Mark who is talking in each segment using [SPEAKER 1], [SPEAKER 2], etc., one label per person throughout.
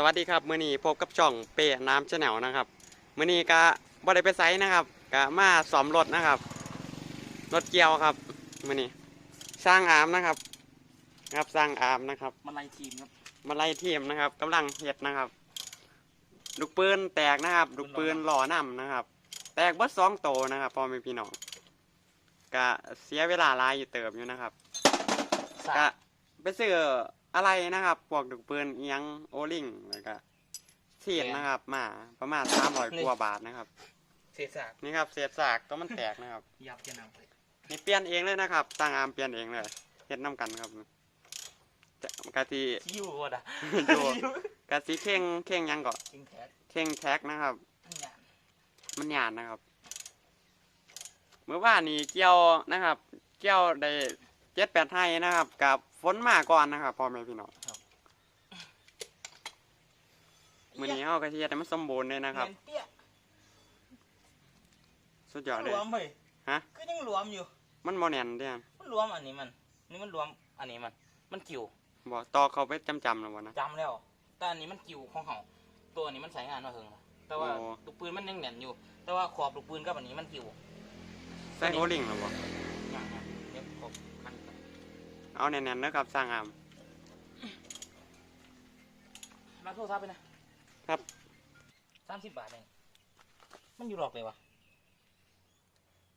[SPEAKER 1] สวัสดีครับมื้อนี้พบกับช่องเป้น้ำชาแนลนะครับมื้อนี้ก็บ่ได้ไปไสนะครับก็มาซ่อมรถนะครับรถเกี่ยวครับมื้อนี้สร้างอามนะครับ ครับสร้างอามนะครับ
[SPEAKER 2] มาไล่ทีมครับ
[SPEAKER 1] มาไล่ทีมนะครับกำลังเฮ็ดนะครับลูกปืนแตกนะครับลูกปืนหล่อนํนะครับ แตกเบิดสองโตนะครับพ่อแม่พี่น้องก็เสียเวลาหลายอยู่เติบอยู่นะครับ
[SPEAKER 2] สา
[SPEAKER 1] ก็ไปซื้อ อะไรนะครับพวกลูกปืนเอียงโอลิงแล้วก็เสียดนะครับมาประมาณสามร้อยกว่าบาทนะครับ
[SPEAKER 2] เศษสาก
[SPEAKER 1] นี่ครับเศษซากตัวมันแตกนะครับ
[SPEAKER 2] ยับจะนำไป
[SPEAKER 1] นี่เปลี่ยนเองเลยนะครับสร้างอามเปลี่ยนเองเลยเฮ็ดน้กันครับจะกะทิ
[SPEAKER 2] ชิววะด่ะ
[SPEAKER 1] อยู่กะทิเข่งเข่งหยังก็
[SPEAKER 2] จริงแท้
[SPEAKER 1] เข่งแท็กนะครับ
[SPEAKER 2] เนี่ย
[SPEAKER 1] มันหยาดนะครับ เมื่อว่านนี้เกี่ยวนะครับ เกี่ยวได้ เจ็ดแปดไห้นะครับ กับฝนมาก่อนนะครับพ่อแม่พี่น้องมื้อนี้เฮาก็สิเฮ็ดให้มันสมบูรณ์เลยนะครับ
[SPEAKER 2] เปี้ย
[SPEAKER 1] สุดยอด
[SPEAKER 2] มัน
[SPEAKER 1] เล
[SPEAKER 2] ร
[SPEAKER 1] ยว
[SPEAKER 2] มเฮ้ย
[SPEAKER 1] ฮะ
[SPEAKER 2] ก็ยังรวมอยู่
[SPEAKER 1] มันบ่แน่นเด้อ
[SPEAKER 2] มันรวมอันนี้มัน นี่มันรวมอันนี้มัน มันกิ่ว
[SPEAKER 1] บ่ตอกเข้าไปจำๆแล้วบ่นะ
[SPEAKER 2] จำแล้ว แต่อันนี้มันกิ่วของเขาตัวอันนี้มันใช้งานมาเฮิงแล้วแต่ว่า
[SPEAKER 1] โอ้
[SPEAKER 2] ลูกปืนมันยังแน่นอยู่ แต่ว่าขอบลูกปืนกับอันนี้มันกิ่ว
[SPEAKER 1] ใส่โอลิงแล้วบ่
[SPEAKER 2] อย่างเงี้ยเดี๋ยวขอบมันก่อน
[SPEAKER 1] เอาแน่นๆนะครับสร้างอาม
[SPEAKER 2] มาโทรศัพท์ไปนะครับสามสิบบาทเองมันอยู่หลอกเลยวะ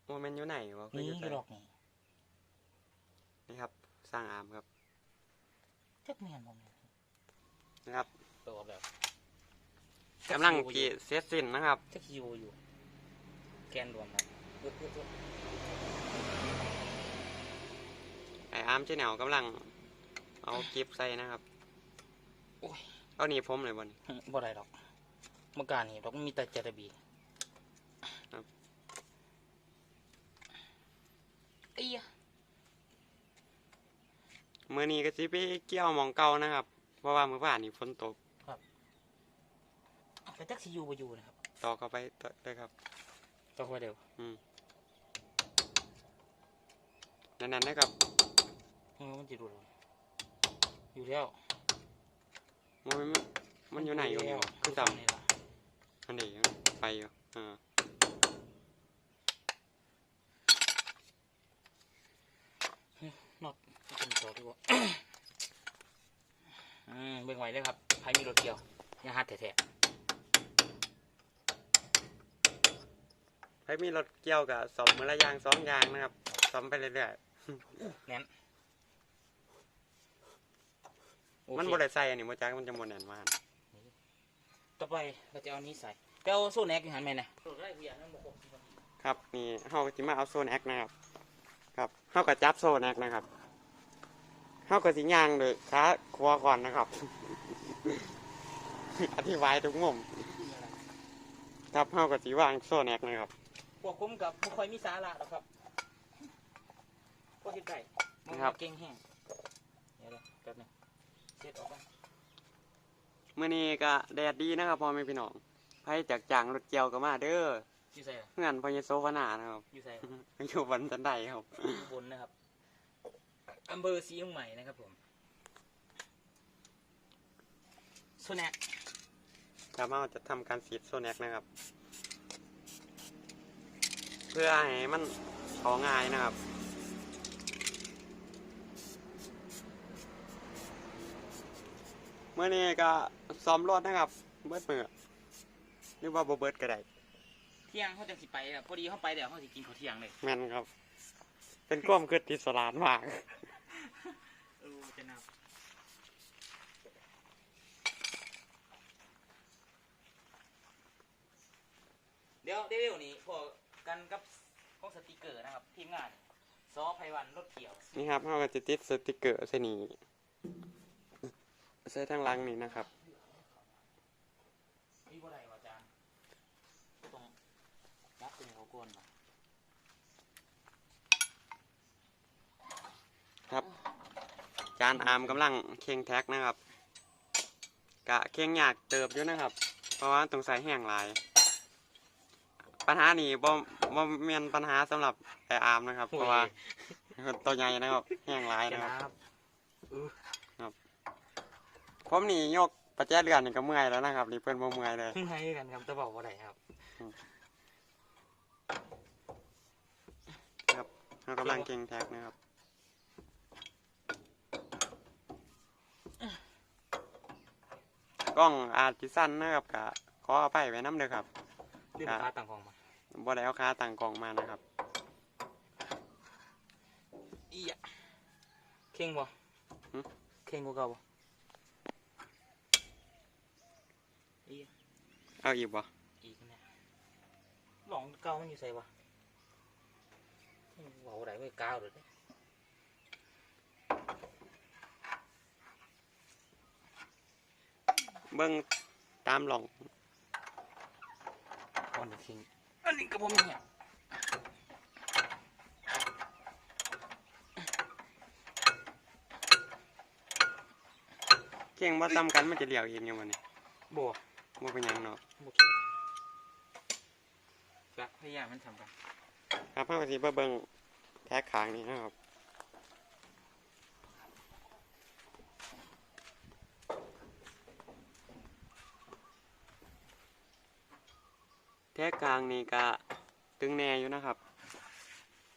[SPEAKER 1] ว่ามันอยู่ไหนวะ
[SPEAKER 2] นี่
[SPEAKER 1] คือ
[SPEAKER 2] อ
[SPEAKER 1] อยู่
[SPEAKER 2] หล
[SPEAKER 1] ไส
[SPEAKER 2] อกนี่
[SPEAKER 1] นี่ครับ สร้างอามครับ
[SPEAKER 2] เจ็บแม่นผม
[SPEAKER 1] นะครับ
[SPEAKER 2] ตัวแบบ
[SPEAKER 1] กำลังกีเสียสิ้นนะครับ
[SPEAKER 2] จะคิวอยู่ แกนรวมครับเออเออเออ
[SPEAKER 1] ไออาร์มที่แนวกำลัง เอากิฟใส่นะครับ
[SPEAKER 2] โอ้ย
[SPEAKER 1] เอาหนีผมเลยบน
[SPEAKER 2] บ่ได้ดอกเมื่อการนี่ดอกมันมีแต่เจระบี
[SPEAKER 1] ครับ
[SPEAKER 2] เอีย
[SPEAKER 1] มือนี้ก็สิไปเกี่ยวหมองเก่านะครับ เพราะว่าเมื่อวานนี้ฝนตก
[SPEAKER 2] แต่จักสิอยู่บ่อยู่นะครับ
[SPEAKER 1] ต่อเข้าไปต่อเลยครับ
[SPEAKER 2] ต้องไว้เดี๋ยว
[SPEAKER 1] อืมนั่นๆนะครับ
[SPEAKER 2] เออ มันจะดูเลยอยู่แล้ว
[SPEAKER 1] มันมันมันอยู่ไหนอยู่นี่วะคือต่
[SPEAKER 2] นี่ล่ะำ
[SPEAKER 1] อันนี้ไปอยู่อ่า
[SPEAKER 2] น็อตเป็นตัวดีกว่าอืมเบิ่งไว้เลยครับใครมีรถเกี่ยวอย่าหัดแท้
[SPEAKER 1] ใครมีรถเกี่ยวกับสอมมือละอยางสองอยางนะครับสอมไปเรื่อย
[SPEAKER 2] ๆแน่นโอ
[SPEAKER 1] ๆ
[SPEAKER 2] เค
[SPEAKER 1] มันบริใส่อันนี้มาจากมันจะบนแน่นมาก
[SPEAKER 2] ต่อไปเราจะเอานี้ใส่แต่เอาโซ่แน็กอยู่หันแม่นะโซ่ได้กูอยากให้มันบ่ครบ
[SPEAKER 1] ครับนี่เฮาก็สิมาเอาโซนแอคนะครับ ครับเฮาก็จับโซนแอคนะครับเฮาก็สิย่างโดยขาขวาก่อนนะครับ อธิบายทุกมุมครับเฮาก็สิวางโซนแอคนะครับ
[SPEAKER 2] พวกผมกับบ่ค่อยมีสาระหรอกครับพวกที่ไก่มัน
[SPEAKER 1] ครับ
[SPEAKER 2] เก่งแห้งเดี๋ยวนะแป๊บหนึง เสร็จออกมา
[SPEAKER 1] มื้อนี้ก็แดดดีนะครับพ่อแม่พี่น้องไผจากจางรถเกี่ยวก็มาเด้อ
[SPEAKER 2] อยู่ใส่ล่ะ
[SPEAKER 1] เพื่อนพญโซฟนานะครับ
[SPEAKER 2] อยู่ใส่ล่ะ
[SPEAKER 1] อยู่บนจันไดครับ
[SPEAKER 2] อยู่บนนะครับอำเภอศรีเมืองใหม่นะครับผมโซแน็ก
[SPEAKER 1] ครับเฮาจะทำการสีดโซนแอคนะครับ เพื่อให้มันของง่ายนะครับ เมื่อนี้ก็ซ้อมรถนะครับ เบิดมือหรือว่าบ่เบิดก็ได้
[SPEAKER 2] เที่ยงเขาจะสิไปครับพอดีเขาไปเดี๋ยวเขาสิกินข้าวเที่ยงเลย
[SPEAKER 1] แม่นครับ เป็นความคิดที่สลาดมาก
[SPEAKER 2] เออจะนับเดี๋ยวเดี๋ยวนี้พวกกันกับพวกสติกเกอร์นะครับ ทีมงานซอไพวันรถเกี่ยว
[SPEAKER 1] นี่ครับเราก็จะติดสติกเกอร์ใส่นี่ ใส่ทางหลังนี่นะครับ
[SPEAKER 2] มีบ่ได้ว่าอาจารย์ต้องรับเป็นเขาโกนมา
[SPEAKER 1] ครับ จานอาร์มกำลังเคียงแท็กนะครับ กะเคียงยากเติบอยู่นะครับ เพราะว่าต้องใส่แห้งหลาย ปัญหานี้บ่บ่แม่นปัญหาสำหรับไออาร์มนะครับ เพราะว่าตัวใหญ่นะครับ แห้งหลาย
[SPEAKER 2] จะ
[SPEAKER 1] นะครับ
[SPEAKER 2] นับ
[SPEAKER 1] ผมนี่ยกไปประแจเรือนนี่ก็เมื่อยแล้วนะครับนี่เพิ่นบ่เมื่อยเลย
[SPEAKER 2] ให้กันครับจะบอกว่าไหนครับ
[SPEAKER 1] เรากำลังเก่งแท็กนะครับกล้องอาจสิสั้นนะครับกะขออภัยไว้น้ำเด้อครับ
[SPEAKER 2] ที่
[SPEAKER 1] ครั
[SPEAKER 2] ลู
[SPEAKER 1] บ
[SPEAKER 2] กค้าต่างกองมา
[SPEAKER 1] บ่ได้เอาค่าต่างกล่องมานะครับ
[SPEAKER 2] อีอะเข่งบ่
[SPEAKER 1] หึ
[SPEAKER 2] เข่งกว่าเก่าบ่ อีอะ
[SPEAKER 1] เอาอีกบ่
[SPEAKER 2] อีกเนี่ยหลองเก่ามันอยู่ใส่บ่เว้าได้ไม่กาวเลยเด้
[SPEAKER 1] เบิ่งตามหล่อง
[SPEAKER 2] ก่อนจะทิ้งอันนี้ก็บ่มีเนี่ย
[SPEAKER 1] เก่งบ่ซ้ำกันมันจะเหลียวเองอยู่บ่นี่
[SPEAKER 2] บ่
[SPEAKER 1] บ่เป็นหยังเนาะ
[SPEAKER 2] บ่เข่งก็พยายามมันทำกัน
[SPEAKER 1] ครับเฮาก็สิมาเบิ่งแท็กข้างนี้นะครับแท็กกลางนี่ก็ตึงแน่อยู่นะครับ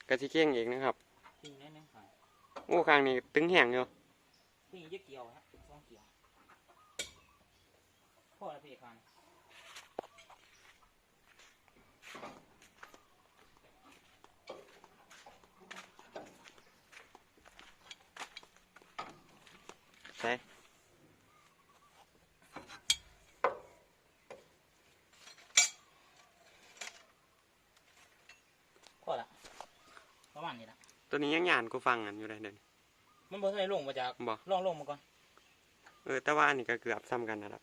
[SPEAKER 1] กะสิเก่งเองนะครับ
[SPEAKER 2] ทิ้งแน่นึงค่ะ
[SPEAKER 1] โอ้ข้างนี้ตึงแห้งอยู่
[SPEAKER 2] ทิ้งยึดเกี่ยวฮะสองเกี่ยว พ่อแล้วพี่คาน
[SPEAKER 1] ใช่
[SPEAKER 2] พ่อละประมาณนี้ละ
[SPEAKER 1] ตัวนี้ยังหยานกูฟังกันอยู่เลยเดิน
[SPEAKER 2] มันบ่ทันได้ลงมาจาก
[SPEAKER 1] บ่
[SPEAKER 2] ลองลงมาก่อน
[SPEAKER 1] เออ แต่ว่าอันนี้ก็เกือบซ้ำกันนะครับ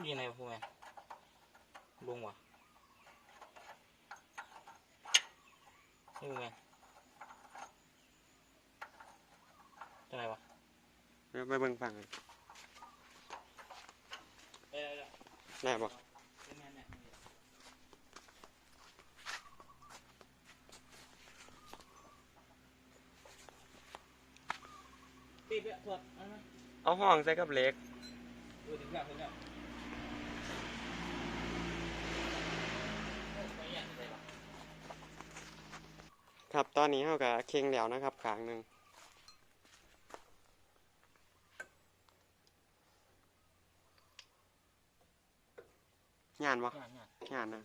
[SPEAKER 2] ผู้ยิงไหนวะผู้แมนลงวะนี่ผู้แมนจังไหนวะ
[SPEAKER 1] เดี๋ยวไปเบิ่งฟังกัน
[SPEAKER 2] เอ้ยเอ้ย
[SPEAKER 1] ได้บ่
[SPEAKER 2] เอ้ยแม่นแม่นปีเปียถอดอันนั้น
[SPEAKER 1] เอาห้องใส่กับเหล็ก
[SPEAKER 2] เออถึงแล้วถึงแล้วโอ้ยไปอย่างไรวะ
[SPEAKER 1] ครับตอนนี้เขากับเค็งแล้วนะครับขางหนึ่งหยานวะ
[SPEAKER 2] งานงาน
[SPEAKER 1] หยานนะ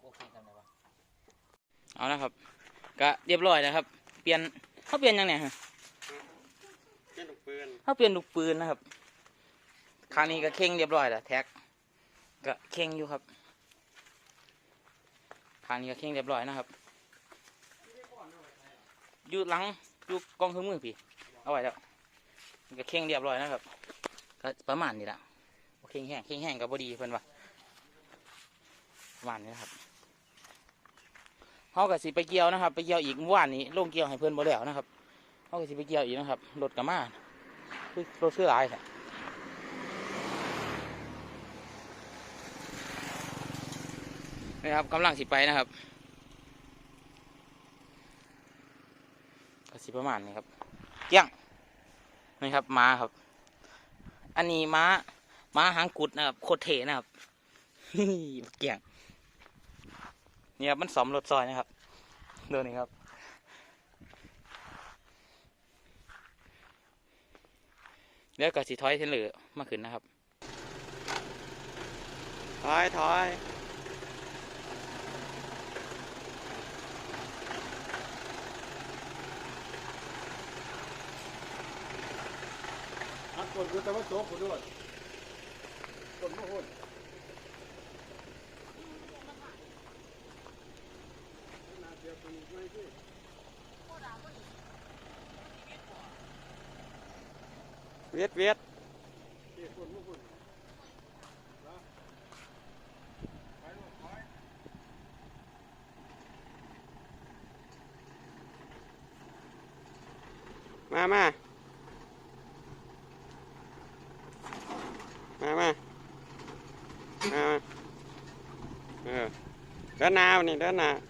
[SPEAKER 2] โอเคกันเลยวะ เอาละครับก็เรียบร้อยแล้วครับ เปลี่ยนเขาเปลี่ยนยังไงฮะ
[SPEAKER 1] เล่นลูกปืน
[SPEAKER 2] เขาเปลี่ยนลูกปืนนะครับคราวนี้ก็เข่งเรียบร้อยแล้วแท็กก็เข่งอยู่ครับคราวนี้ก็เข่งเรียบร้อยนะครับอยู่หลังอยู่กองเครื่องมือพี่เอาไว้แล้วก็เข่งเรียบร้อยนะครับ ก็ประมาณนี้ละเข่งแห้งเข่งแห้งกับบดีเพิ่นว่าประมาณนี้นะครับ เขาก็สิไปเกี่ยวนะครับ ไปเกี่ยวอีกเมื่อวานนี้ลงเกี่ยวให้เพื่อนบ่แล้วนะครับเขาก็สิไปเกี่ยวอีกนะครับรถกระมารถคือลายแท้นะครับกำลังสิไปนะครับก็สิประมาณนี้ครับเกี้ยงนี่ครับม้าครับ อันนี้ม้าม้าหางกุดนะครับโคตรเทนะครับเกี้ยง นี่ครับมันสอมรถซอยนะครับดูนี่ครับ แล้วก็สิถอยเทนเหลือมาขึ้นนะครับ
[SPEAKER 1] ถอยถอย
[SPEAKER 3] อัดกดกูแต่ว่าโจ๊กกูด้วยกดไม่หุ่น
[SPEAKER 1] viết viết. Mà mà mà mà mà ừ.
[SPEAKER 3] đứa nào này đứa nào?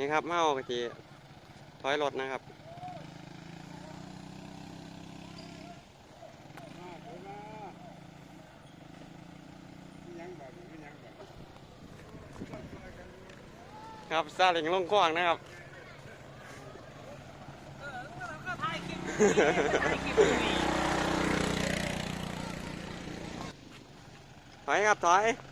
[SPEAKER 3] นี่
[SPEAKER 1] ครับเมากะทีถอยรถนะครับ
[SPEAKER 3] มาเถอะนะมีหยังแบบมีหยังแบบ
[SPEAKER 1] ครับซาเล็งลงกว้างนะครับถอยครับถอย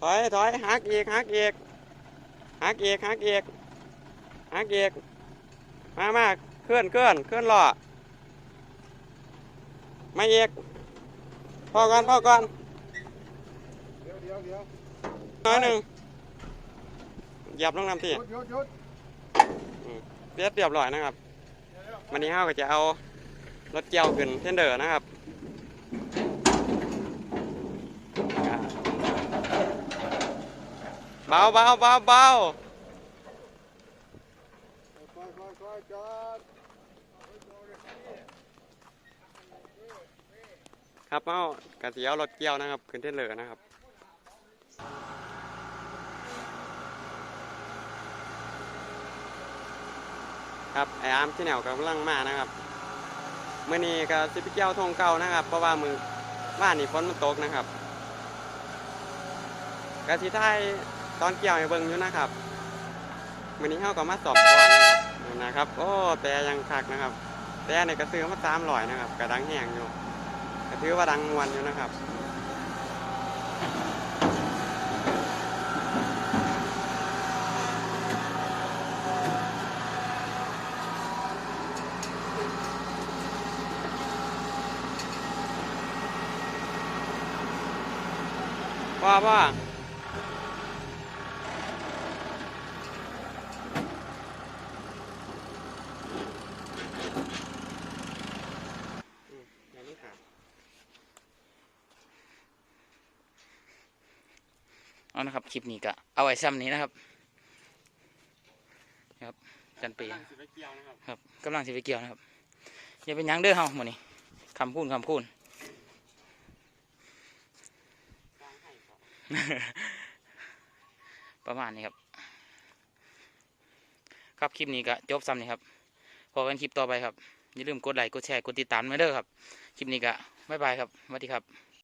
[SPEAKER 1] ถอยถอยหักอีกหักอีกหักอีกหักอีกหักอีกมามาเคลื่อนเคลื่อนเคลื่อนล้อมาอีกพอก่อนพอก่อน
[SPEAKER 3] เดี๋ยวเดี๋ยวเดี๋ยว
[SPEAKER 1] น้อยหนึ่งเหยียบลงน้ำที่
[SPEAKER 3] หยุดหยุดหยุด
[SPEAKER 1] เรียบเรียบร้อยนะครับวันนี้เฮาก็จะเอารถเกี่ยวขึ้นเทนเดอร์นะครับ เบาเบาเบาเบา
[SPEAKER 3] ค
[SPEAKER 1] รับเฮากะสิเอารถเกี่ยวนะครับขึ้นเทนเดอร์นะครับครับไออาร์มที่แนวกำลังมานะครับเมื่อนี้ก็สิไปเกี่ยวทงเก่านะครับ เพราะว่ามือบ้านนี่ฝนมันตกนะครับกะสิท้าย ตอนเกี่ยวให้เบิ่งอยู่นะครับมื่อนี้เฮาก็มาสอบก่อนนะครับ โอ้แต่ยังคักนะครับ แต่ในกระซื้อมาตามลอยนะครับ กระดังแห้งอยู่ก็ถือว่าดังมวนอยู่นะครับว่าว่าอืมอย่างนี้ค่ะ
[SPEAKER 2] เอานะครับคลิปนี้ก็เอาไว้ซ้ำนี้นะครับครับจันปี
[SPEAKER 1] กำลังสิไปเกี่ยวนะครับ
[SPEAKER 2] ครับกำลังสิไปเกี่ยวนะครับอย่าเป็นหยังเด้อเฮาหมื้อนี้คำพูนคำพูน
[SPEAKER 1] กลางให้ก่อน
[SPEAKER 2] ประมาณนี้ครับ ครับคลิปนี้ก็จบซ้ำนี่ครับพอกันคลิปต่อไปครับอย่าลืมกดไลค์กดแชร์กดติดตามไว้เด้อครับ คลิปนี้ก็บ๊ายบายครับสวัสดีครับ